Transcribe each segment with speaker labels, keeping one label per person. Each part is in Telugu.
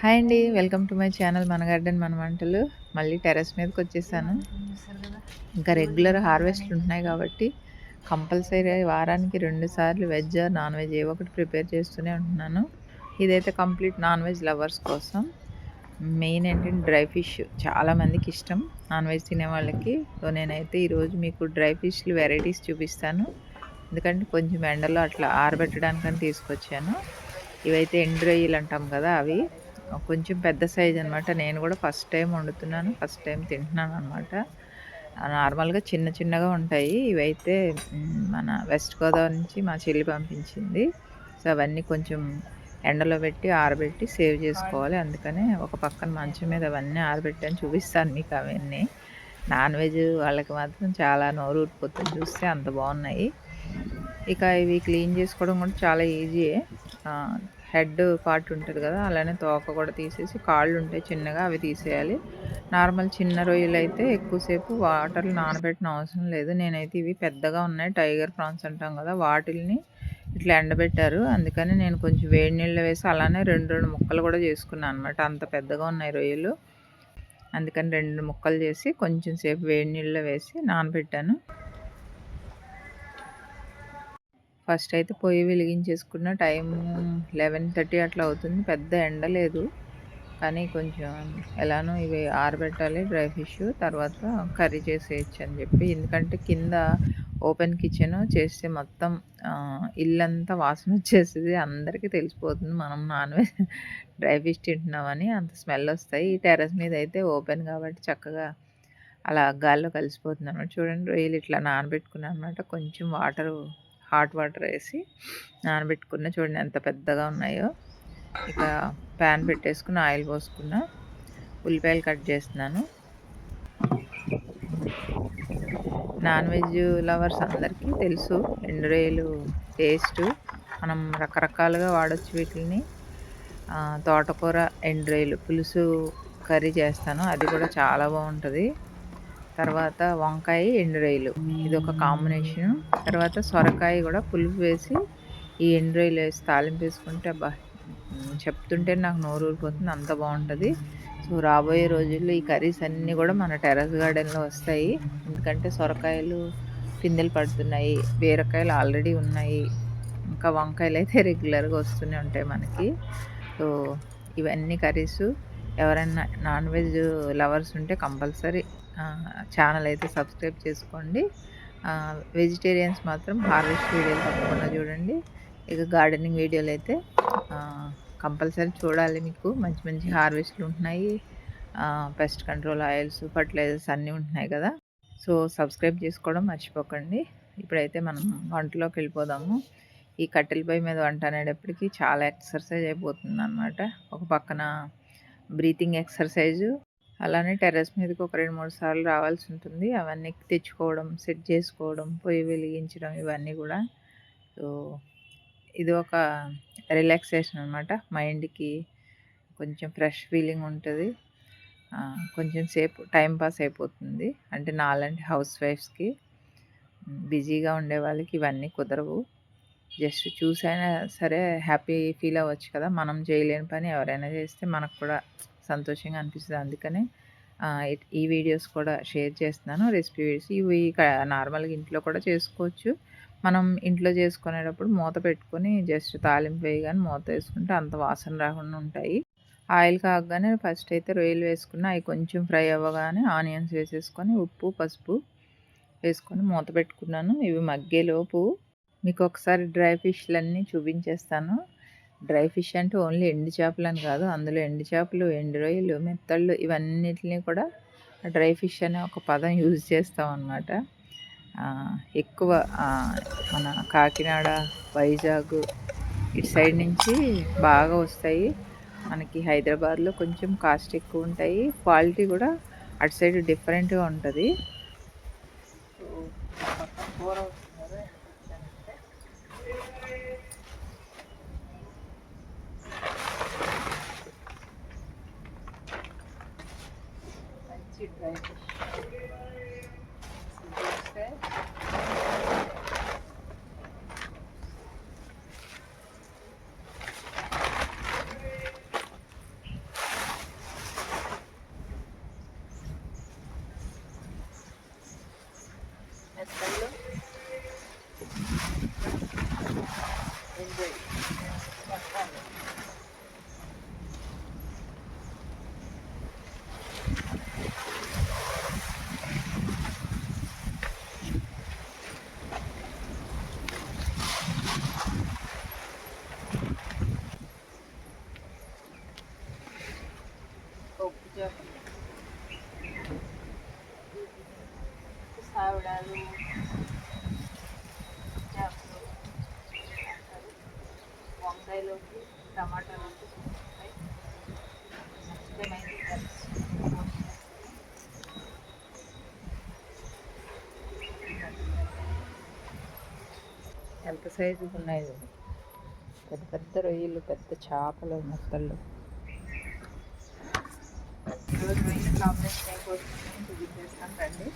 Speaker 1: హాయ్ అండి వెల్కమ్ టు మై ఛానల్ మన గార్డెన్ మన వంటలు. మళ్ళీ టెర్రస్ మీదకి వచ్చేసాను. ఇంకా రెగ్యులర్ హార్వెస్ట్లు ఉంటున్నాయి కాబట్టి కంపల్సరీ వారానికి రెండు సార్లు వెజ్ నాన్ వెజ్ ఏ ఒకటి ప్రిపేర్ చేస్తూనే ఉంటున్నాను. ఇదైతే కంప్లీట్ నాన్ వెజ్ లవర్స్ కోసం. మెయిన్ ఏంటంటే డ్రై ఫిష్ చాలామందికి ఇష్టం. నాన్ వెజ్ తినే వాళ్ళకి. సో నేనైతే ఈరోజు మీకు డ్రై ఫిష్లు వెరైటీస్ చూపిస్తాను. ఎందుకంటే కొంచెం ఎండలో అట్లా ఆరబెట్టడానికని తీసుకొచ్చాను. ఇవైతే ఎండ్రోయిల్ అంటాం కదా అవి. కొంచెం పెద్ద సైజ్ అనమాట నేను కూడా ఫస్ట్ టైం వండుతున్నాను ఫస్ట్ టైం తింటున్నాను అనమాట నార్మల్గా చిన్న చిన్నగా ఉంటాయి. ఇవైతే మన వెస్ట్ గోదావరి నుంచి మా చెల్లి పంపించింది. సో అవన్నీ కొంచెం ఎండలో పెట్టి ఆరబెట్టి సేవ్ చేసుకోవాలి. అందుకనే ఒక పక్కన మంచం మీద అవన్నీ ఆరబెట్టాను చూపిస్తాను మీకు అవన్నీ. నాన్ వెజ్ వాళ్ళకి మాత్రం చాలా నోరు ఊరిపోతుంది చూస్తే అంత బాగున్నాయి. ఇక ఇవి క్లీన్ చేసుకోవడం కూడా చాలా ఈజీయే. హెడ్ పార్ట్ ఉంటుంది కదా అలానే తోక కూడా తీసేసి కాళ్ళు ఉంటాయి చిన్నగా అవి తీసేయాలి. నార్మల్ చిన్న రొయ్యలు అయితే ఎక్కువసేపు వాటర్లు నానబెట్టిన అవసరం లేదు. నేనైతే ఇవి పెద్దగా ఉన్నాయి టైగర్ ప్రాన్స్ అంటాం కదా వాటిల్ని ఇట్లా ఎండబెట్టారు. అందుకని నేను కొంచెం వేడి నీళ్ళు వేసి అలానే రెండు రెండు ముక్కలు కూడా చేసుకున్నాను అనమాట అంత పెద్దగా ఉన్నాయి రొయ్యలు. అందుకని రెండు ముక్కలు చేసి కొంచెం సేపు వేడి నీళ్ళు వేసి నానబెట్టాను. ఫస్ట్ అయితే పొయ్యి వెలిగించేసుకున్న టైం లెవెన్ థర్టీ అట్లా అవుతుంది. పెద్ద ఎండ లేదు. కానీ కొంచెం ఎలానో ఇవి ఆరబెట్టాలి డ్రై ఫిష్ తర్వాత కర్రీ చేసేయచ్చు అని చెప్పి. ఎందుకంటే కింద ఓపెన్ కిచెన్ చేస్తే మొత్తం ఇల్లంతా వాసన వచ్చేస్తుంది. అందరికీ తెలిసిపోతుంది మనం నాన్ వెజ్ డ్రై ఫిష్ తింటున్నామని. అంత స్మెల్ వస్తాయి. ఈ టెర్రస్ మీద అయితే ఓపెన్ కాబట్టి చక్కగా అలా గాల్లో కలిసిపోతుంది అనమాట చూడండి రొయ్యలు ఇట్లా నానబెట్టుకున్నాను అనమాట కొంచెం వాటర్ హాట్ వాటర్ వేసి నానబెట్టుకున్న చూడండి ఎంత పెద్దగా ఉన్నాయో. ఇక ప్యాన్ పెట్టేసుకుని ఆయిల్ పోసుకున్న ఉల్లిపాయలు కట్ చేస్తున్నాను. నాన్ వెజ్ లవర్స్ అందరికీ తెలుసు ఎండు రొయ్యలు టేస్ట్. మనం రకరకాలుగా వాడచ్చు వీటిని తోటకూర ఎండు రొయ్యలు పులుసు కర్రీ చేస్తాను. అది కూడా చాలా బాగుంటుంది. తర్వాత వంకాయ ఎండు రొయ్యలు. ఇది ఒక కాంబినేషన్. తర్వాత సొరకాయ కూడా పులుపు వేసి ఈ ఎండు రొయ్యలు వేసి తాలింపు వేసుకుంటే అబ్బా చెప్తుంటే నాకు నోరు ఊరిపోతుంది అంత బాగుంటుంది. సో రాబోయే రోజుల్లో ఈ కర్రీస్ అన్నీ కూడా మన టెర్రస్ గార్డెన్లో వస్తాయి. ఎందుకంటే సొరకాయలు పిందెలు పడుతున్నాయి. బీరకాయలు ఆల్రెడీ ఉన్నాయి. ఇంకా వంకాయలు అయితే రెగ్యులర్గా వస్తూనే ఉంటాయి మనకి. సో ఇవన్నీ కర్రీస్. ఎవరైనా నాన్ వెజ్ లవర్స్ ఉంటే కంపల్సరీ ఛానల్ అయితే సబ్స్క్రైబ్ చేసుకోండి. వెజిటేరియన్స్ మాత్రం హార్వెస్ట్ వీడియోలు తప్పకుండా చూడండి. ఇక గార్డెనింగ్ వీడియోలు అయితే కంపల్సరీ చూడాలి మీకు. మంచి మంచి హార్వెస్ట్లు ఉంటున్నాయి. పెస్ట్ కంట్రోల్ ఆయిల్స్ ఫర్టిలైజర్స్ అన్నీ ఉంటున్నాయి కదా. సో సబ్స్క్రైబ్ చేసుకోవడం మర్చిపోకండి. ఇప్పుడైతే మనం వంటలోకి వెళ్ళిపోదాము. ఈ కట్టెల పై మీద వంట అనేటప్పటికి చాలా ఎక్సర్సైజ్ అయిపోతుంది అనమాట ఒక పక్కన బ్రీతింగ్ ఎక్సర్సైజు. అలానే టెర్రస్ మీదకి ఒక రెండు మూడు సార్లు రావాల్సి ఉంటుంది. అవన్నీ తెచ్చుకోవడం సెట్ చేసుకోవడం పొయ్యి వెలిగించడం ఇవన్నీ కూడా. సో ఇది ఒక రిలాక్సేషన్ అనమాట మైండ్కి కొంచెం ఫ్రెష్ ఫీలింగ్ ఉంటుంది. కొంచెం సేపు టైం పాస్ అయిపోతుంది. అంటే నాలాంటి హౌస్ వైఫ్స్కి. బిజీగా ఉండే వాళ్ళకి ఇవన్నీ కుదరవు. జస్ట్ చూసైనా సరే హ్యాపీ ఫీల్ అవ్వచ్చు కదా! మనం చేయలేని పని ఎవరైనా చేస్తే మనకు కూడా సంతోషంగా అనిపిస్తుంది. అందుకనే ఈ వీడియోస్ కూడా షేర్ చేస్తున్నాను రెసిపీ వీడియోస్. ఇవి నార్మల్గా ఇంట్లో కూడా చేసుకోవచ్చు. మనం ఇంట్లో చేసుకునేటప్పుడు మూత పెట్టుకొని జస్ట్ తాలింపు వేయగానే మూత వేసుకుంటే అంత వాసన రాకుండా ఉంటాయి. ఆయిల్ కాగానే ఫస్ట్ అయితే రొయ్యలు వేసుకున్న అవి కొంచెం ఫ్రై అవ్వగానే ఆనియన్స్ వేసేసుకొని ఉప్పు పసుపు వేసుకొని మూత పెట్టుకున్నాను. ఇవి మగ్గేలోపు మీకు ఒకసారి డ్రై ఫిష్లన్నీ చూపించేస్తాను. డ్రై ఫిష్ అంటే ఓన్లీ ఎండు చేపలు అని కాదు అందులో ఎండు చేపలు ఎండు రొయ్యలు మెత్తళ్ళు ఇవన్నిటిని కూడా డ్రై ఫిష్ అనే ఒక పదం యూజ్ చేస్తాం అన్నమాట ఎక్కువ మన కాకినాడ వైజాగ్ ఇటు సైడ్ నుంచి బాగా వస్తాయి. మనకి హైదరాబాద్లో కొంచెం కాస్ట్ ఎక్కువ ఉంటాయి. క్వాలిటీ కూడా అటు సైడ్ డిఫరెంట్గా ఉంటుంది. sweet dry fish. ఆవిడాలు. వంకాయలోకి టమాటాలోకి ఎంత సైజు ఉన్నాయి పెద్ద పెద్ద రొయ్యలు పెద్ద చేపలు మొక్కలు. ఈరోజు రొయ్యలు కాంబినేషన్ అయిపోతుంది. రండి.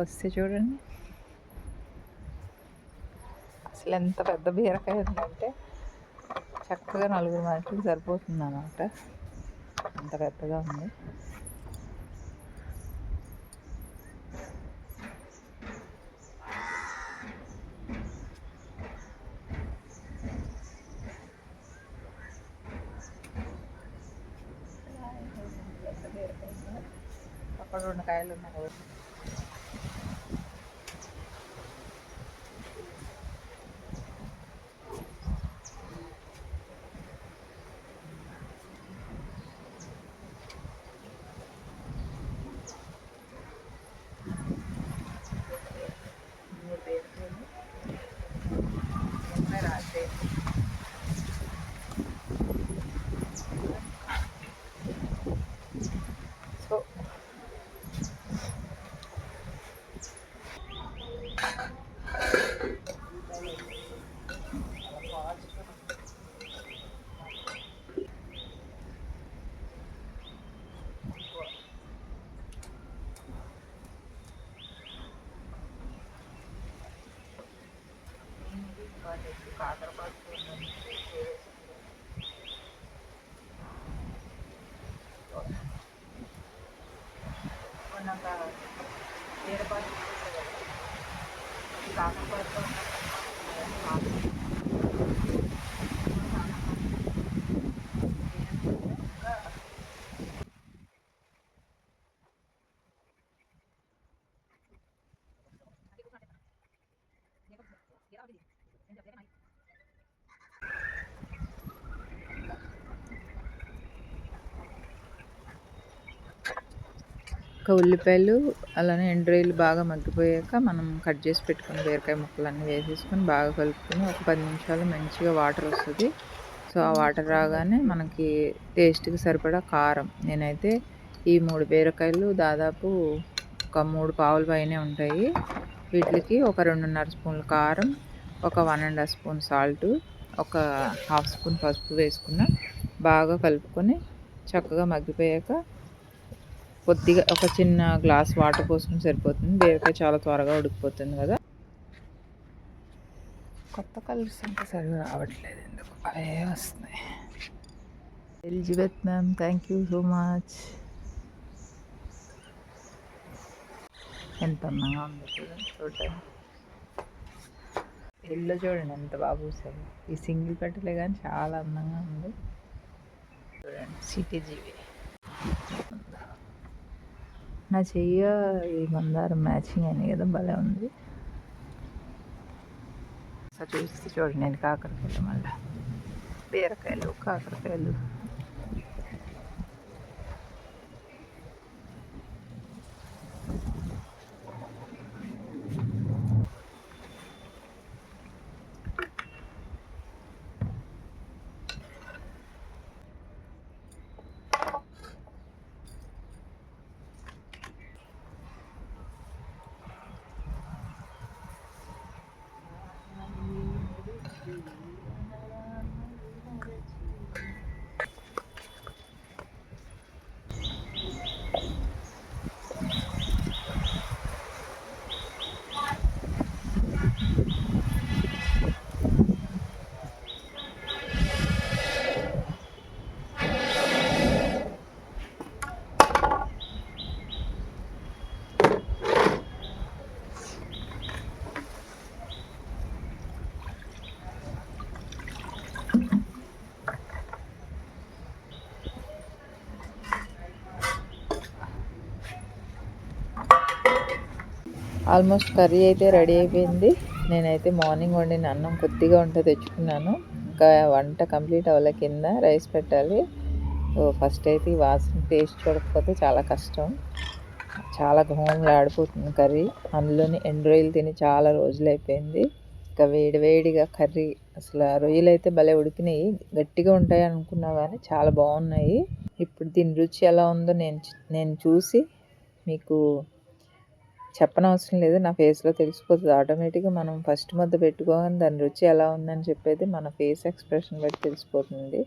Speaker 1: వస్తే చూడండి. అసలు ఎంత పెద్ద బీరకాయ ఉందంటే చక్కగా నలుగురు మనుషులు సరిపోతుంది అన్నమాట. అంత పెద్దగా ఉంది. అక్కడ రెండు కాయలు ఉన్నాయి కాబట్టి కొన్నాక వేరే పాటు ఉల్లిపాయలు అలానే ఎండ్రాయిలు బాగా మగ్గిపోయాక మనం కట్ చేసి పెట్టుకుని బీరకాయ ముక్కలన్నీ వేసేసుకొని బాగా కలుపుకొని ఒక పది నిమిషాలు మంచిగా వాటర్ వస్తుంది. సో ఆ వాటర్ రాగానే మనకి టేస్ట్కి సరిపడా కారం. నేనైతే ఈ మూడు బీరకాయలు దాదాపు ఒక మూడు పావుల పైనే ఉంటాయి. వీటికి ఒక రెండున్నర స్పూన్ల కారం ఒక one and half spoon salt ఒక హాఫ్ స్పూన్ పసుపు వేసుకున్న బాగా కలుపుకొని చక్కగా మగ్గిపోయాక కొద్దిగా ఒక చిన్న గ్లాస్ వాటర్ పోసుకుని సరిపోతుంది. బీరకాయ చాలా త్వరగా ఉడికిపోతుంది కదా. కొత్త కలర్స్ ఇంకా సరిగా రావట్లేదు ఎందుకు? అవే వస్తున్నాయి. Elizabeth ma'am thank you so much ఎంత అందంగా ఉంది చూడండి చూడండి. ఇల్లు చూడండి ఎంత బాగా పూసారు. ఈ సింగిల్ కట్టలే కానీ చాలా అందంగా ఉంది. చూడండి సిటీ జీవి. నా చెయ్య ఈ మందారం మ్యాచింగ్ అని కదా భలే ఉంది. సో చూస్తే చూడండి నేను కాకరకాయలు మళ్ళీ. బీరకాయలు కాకరకాయలు. ఆల్మోస్ట్ కర్రీ అయితే రెడీ అయిపోయింది. నేనైతే మార్నింగ్ వండిన అన్నం కొద్దిగా ఉంటే తెచ్చుకున్నాను. ఇంకా వంట కంప్లీట్ అవ్వలే కింద రైస్ పెట్టాలి. ఫస్ట్ అయితే ఈ వాసన టేస్ట్ చూడకపోతే చాలా కష్టం. చాలా ఆడిపోతుంది కర్రీ. అందులోని ఎండు రొయ్యలు తిని చాలా రోజులు అయిపోయింది. ఇంకా వేడి వేడిగా కర్రీ అసలు రొయ్యలు అయితే భలే ఉడికినాయి. గట్టిగా ఉంటాయి అనుకున్నా కానీ చాలా బాగున్నాయి. ఇప్పుడు దీని రుచి ఎలా ఉందో నేను నేను చూసి మీకు చెప్పనవసరం లేదు. నా ఫేస్లో తెలిసిపోతుంది. ఆటోమేటిక్గా మనం ఫస్ట్ ముద్ద పెట్టుకోగానే దాని రుచి ఎలా ఉందని చెప్పేది మన ఫేస్ ఎక్స్ప్రెషన్ బట్టి తెలిసిపోతుంది.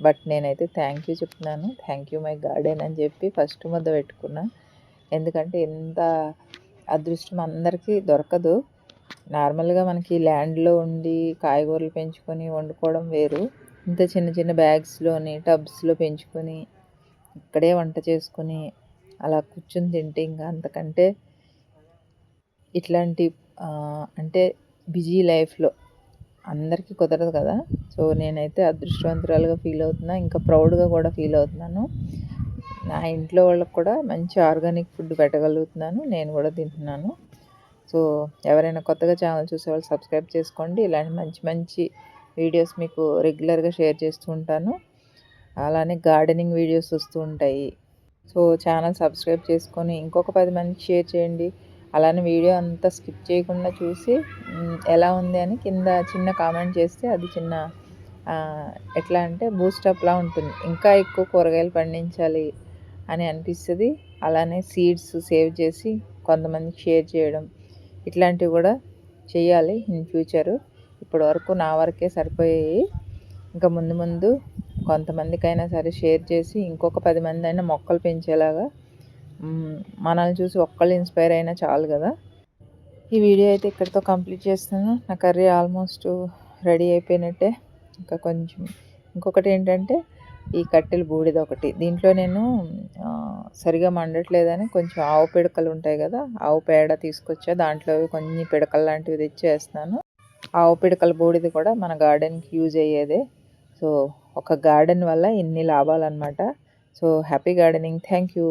Speaker 1: బట్ నేనైతే థ్యాంక్ యూ చెప్తున్నాను. థ్యాంక్ యూ మై గార్డెన్ అని చెప్పి ఫస్ట్ ముద్ద పెట్టుకున్నా. ఎందుకంటే ఎంత అదృష్టం అందరికీ దొరకదు. నార్మల్గా మనకి ల్యాండ్లో ఉండి కాయగూరలు పెంచుకొని వండుకోవడం వేరు. ఇంత చిన్న చిన్న బ్యాగ్స్లోని టబ్స్లో పెంచుకొని ఇక్కడే వంట చేసుకొని అలా కూర్చుని తింటే ఇంకా అంతకంటే ఇట్లాంటి అంటే బిజీ లైఫ్లో అందరికీ కుదరదు కదా. సో నేనైతే అదృష్టవంతురాలుగా ఫీల్ అవుతున్నా ఇంకా ప్రౌడ్గా కూడా ఫీల్ అవుతున్నాను. నా ఇంట్లో వాళ్ళకి కూడా మంచి ఆర్గానిక్ ఫుడ్ పెట్టగలుగుతున్నాను నేను కూడా తింటున్నాను. సో ఎవరైనా కొత్తగా ఛానల్ చూసేవాళ్ళు సబ్స్క్రైబ్ చేసుకోండి. ఇలాంటి మంచి మంచి వీడియోస్ మీకు రెగ్యులర్గా షేర్ చేస్తూ ఉంటాను. అలానే గార్డెనింగ్ వీడియోస్ వస్తూ ఉంటాయి. సో ఛానల్ సబ్స్క్రైబ్ చేసుకొని ఇంకొక పది మందికి షేర్ చేయండి. అలానే వీడియో అంతా స్కిప్ చేయకుండా చూసి ఎలా ఉంది అని కింద చిన్న కామెంట్ చేస్తే అది చిన్న ఎట్లా అంటే బూస్టప్లా ఉంటుంది. ఇంకా ఎక్కువ కూరగాయలు పండించాలి అని అనిపిస్తుంది. అలానే సీడ్స్ సేవ్ చేసి కొంతమందికి షేర్ చేయడం ఇట్లాంటివి కూడా చేయాలి ఇన్ ఫ్యూచరు. ఇప్పటి వరకు నా వరకే సరిపోయాయి. ఇంకా ముందు ముందు కొంతమందికైనా సరే షేర్ చేసి ఇంకొక పది మంది అయినా మొక్కలు పెంచేలాగా మనల్ని చూసి ఒక్కళ్ళు ఇన్స్పైర్ అయినా చాలు కదా. ఈ వీడియో అయితే ఇక్కడితో కంప్లీట్ చేస్తాను నా కర్రీ ఆల్మోస్ట్ రెడీ అయిపోయినట్టే. ఇంకా కొంచెం ఇంకొకటి ఏంటంటే ఈ కట్టెలు బూడిద ఒకటి. దీంట్లో నేను సరిగా మండట్లేదని కొంచెం ఆవు పిడకలు ఉంటాయి కదా ఆవు పేడ తీసుకొచ్చా. దాంట్లో కొన్ని పిడకలు లాంటివి తెచ్చి ఆవు పిడకల బూడిద కూడా మన గార్డెన్కి యూజ్ అయ్యేదే. సో ఒక గార్డెన్ వల్ల ఇన్ని లాభాలు అనమాట so happy gardening thank you